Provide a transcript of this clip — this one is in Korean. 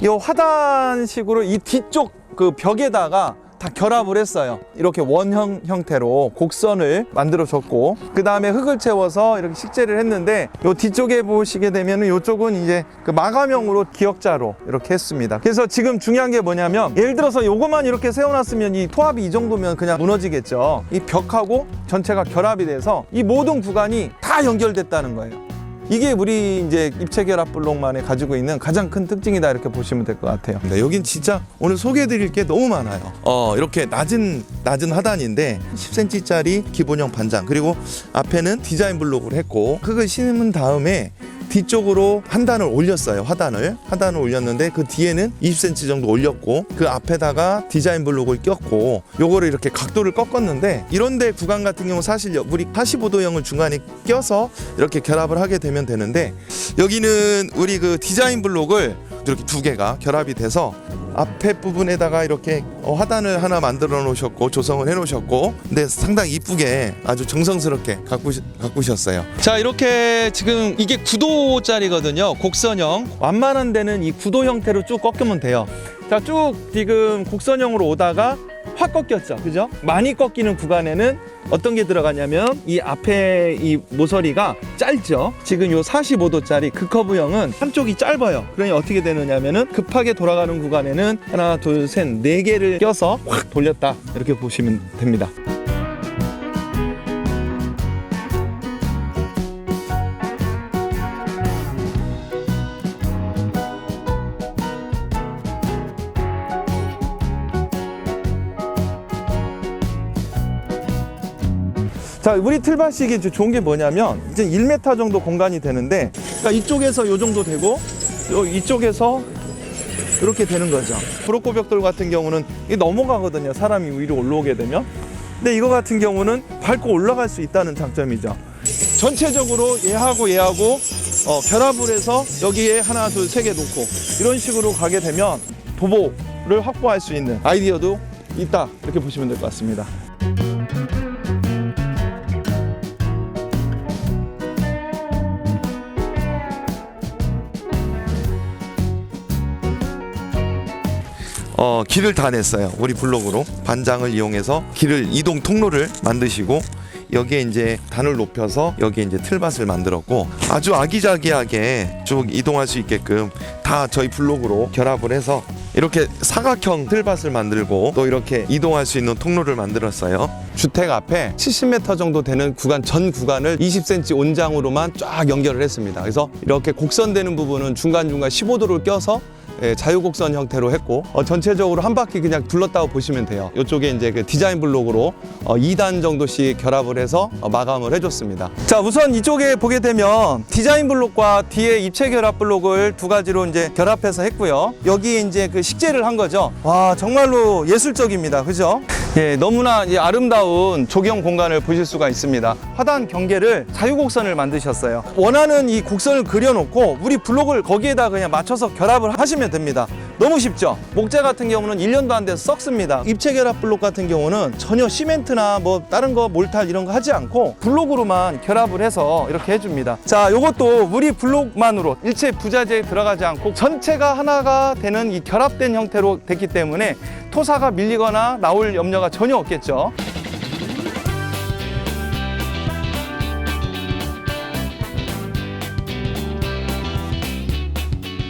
이 화단식으로 이 뒤쪽 그 벽에다가 다 결합을 했어요. 이렇게 원형 형태로 곡선을 만들어 줬고 그 다음에 흙을 채워서 이렇게 식재를 했는데 요 뒤쪽에 보시게 되면 은 요쪽은 이제 그 마감형으로 기역자로 이렇게 했습니다. 그래서 지금 중요한 게 뭐냐면 예를 들어서 요것만 이렇게 세워놨으면 이 토합이 이 정도면 그냥 무너지겠죠. 이 벽하고 전체가 결합이 돼서 이 모든 구간이 다 연결됐다는 거예요. 이게 우리 이제 입체 결합 블록만에 가지고 있는 가장 큰 특징이다 이렇게 보시면 될 것 같아요. 네, 여긴 진짜 오늘 소개해드릴 게 너무 많아요. 어 이렇게 낮은 낮은 하단인데 10cm짜리 기본형 반장 그리고 앞에는 디자인 블록을 했고 흙을 심은 다음에 뒤쪽으로 한 단을 올렸어요 하단을. 하단을 올렸는데 그 뒤에는 20cm 정도 올렸고 그 앞에다가 디자인 블록을 꼈고 요거를 이렇게 각도를 꺾었는데 이런데 구간 같은 경우 사실 우리 85도형을 중간에 껴서 이렇게 결합을 하게 되면 되는데 여기는 우리 그 디자인 블록을 이렇게 두 개가 결합이 돼서 앞에 부분에다가 이렇게 어, 화단을 하나 만들어 놓으셨고 조성을 해 놓으셨고 근데 상당히 이쁘게 아주 정성스럽게 가꾸시, 가꾸셨어요. 자 이렇게 지금 이게 9도짜리거든요. 곡선형. 완만한 데는 이 9도 형태로 쭉 꺾으면 돼요. 자 쭉 지금 곡선형으로 오다가 확 꺾였죠. 그죠? 많이 꺾이는 구간에는 어떤 게 들어가냐면 이 앞에 이 모서리가 짧죠? 지금 요 45도짜리 극커브형은 한쪽이 짧아요. 그러니 어떻게 되느냐면은 급하게 돌아가는 구간에는 하나 둘 셋 네 개를 껴서 확 돌렸다. 이렇게 보시면 됩니다 자, 우리 틀밭식이 이제 좋은 게 뭐냐면 이제 1m 정도 공간이 되는데 그러니까 이쪽에서 요 정도 되고 요 이쪽에서 이렇게 되는 거죠. 브로코벽돌 같은 경우는 이게 넘어가거든요. 사람이 위로 올라오게 되면. 근데 이거 같은 경우는 밟고 올라갈 수 있다는 장점이죠. 전체적으로 얘하고 얘하고 어, 결합을 해서 여기에 하나, 둘, 세 개 놓고 이런 식으로 가게 되면 도보를 확보할 수 있는 아이디어도 있다. 이렇게 보시면 될 것 같습니다. 어, 길을 다 냈어요. 우리 블록으로 반장을 이용해서 길을 이동 통로를 만드시고 여기에 이제 단을 높여서 여기에 이제 틀밭을 만들었고 아주 아기자기하게 쭉 이동할 수 있게끔 다 저희 블록으로 결합을 해서 이렇게 사각형 틀밭을 만들고 또 이렇게 이동할 수 있는 통로를 만들었어요. 주택 앞에 70m 정도 되는 구간 전 구간을 20cm 온장으로만 쫙 연결을 했습니다. 그래서 이렇게 곡선되는 부분은 중간중간 15도를 껴서 예, 자유곡선 형태로 했고 어, 전체적으로 한 바퀴 그냥 둘렀다고 보시면 돼요. 이쪽에 이제 그 디자인 블록으로 어, 2단 정도씩 결합을 해서 어, 마감을 해줬습니다. 자, 우선 이쪽에 보게 되면 디자인 블록과 뒤에 입체 결합 블록을 두 가지로 이제 결합해서 했고요. 여기에 이제 그 식재를 한 거죠. 와, 정말로 예술적입니다. 그죠? 예, 너무나 이 아름다운 조경 공간을 보실 수가 있습니다. 화단 경계를 자유곡선을 만드셨어요. 원하는 이 곡선을 그려놓고 우리 블록을 거기에다 그냥 맞춰서 결합을 하시면 됩니다. 너무 쉽죠? 목재 같은 경우는 1년도 안 돼서 썩습니다. 입체 결합 블록 같은 경우는 전혀 시멘트나 뭐 다른 거 몰탈 이런 거 하지 않고 블록으로만 결합을 해서 이렇게 해줍니다. 자, 요것도 우리 블록만으로 일체 부자재에 들어가지 않고 전체가 하나가 되는 이 결합된 형태로 됐기 때문에 토사가 밀리거나 나올 염려가 전혀 없겠죠.